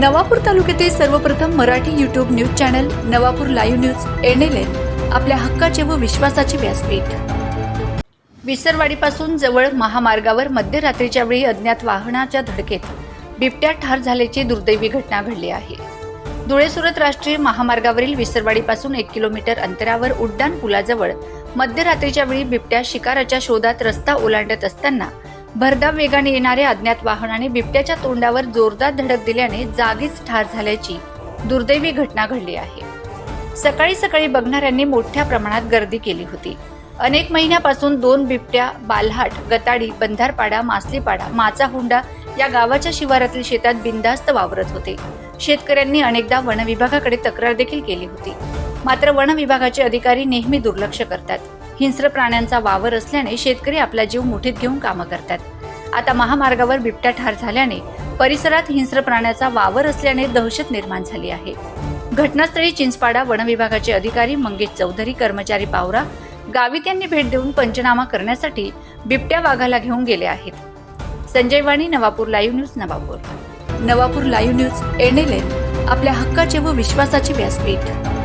नवापूर तालुक्यातील सर्वप्रथम Marathi YouTube news channel Navapur live news N आपल्या हक्काचे व विश्वासाचे व्यासपीठ. विसरवाडीपासून जवळ महामार्गावर मध्यरात्रीच्या वेळी अज्ञात वाहनाच्या धडकेत बिबट्या ठार झाल्याची दुर्दैवी घटना घडली आहे. धुळे सुरत राष्ट्रीय महामार्गावरील विसरवाडीपासून एक किलोमीटर अंतरावर उड्डाण पुलाजवळ मध्यरात्रीच्या वेळी बिबट्या शिकाराच्या शोधात रस्ता ओलांडत असताना भरधाव वेगाने येणाऱ्या अज्ञात वाहनाने बिबट्याच्या तोंडावर जोरदार धडक दिल्याने जागीच ठार झाल्याची दुर्दैवी घटना घडली आहे. सकाळी सकाळी बघणाऱ्यांनी मोठ्या प्रमाणात गर्दी केली होती. अनेक महिन्यापासून दोन बिबट्या बालहाट गताडी बंधारपाडा मासलीपाडा माचा हुंडा या गावाच्या शिवारातील शेतात बिनधास्त वावरत होते. शेतकऱ्यांनी अनेकदा वनविभागाकडे तक्रार देखील केली होती. मात्र वन विभागाचे अधिकारी नेहमी दुर्लक्ष करतात. हिंस्र प्राण्यांचा वावर असल्याने शेतकरी आपला जीव मुठीत घेऊन कामं करतात. आता महामार्गावर बिबट्या ठार झाल्याने परिसरात हिंस्र प्राण्याचा वावर असल्याने दहशत निर्माण झाली आहे. घटनास्थळी चिंचपाडा वन विभागाचे अधिकारी मंगेश चौधरी कर्मचारी पावरा गावित यांनी भेट देऊन पंचनामा करण्यासाठी बिबट्या वाघाला घेऊन गेले आहेत. Sanjay Vani Navapur live news Navapur. Navapur live news N आपल्या हक्काचे व विश्वासाचे व्यासपीठ.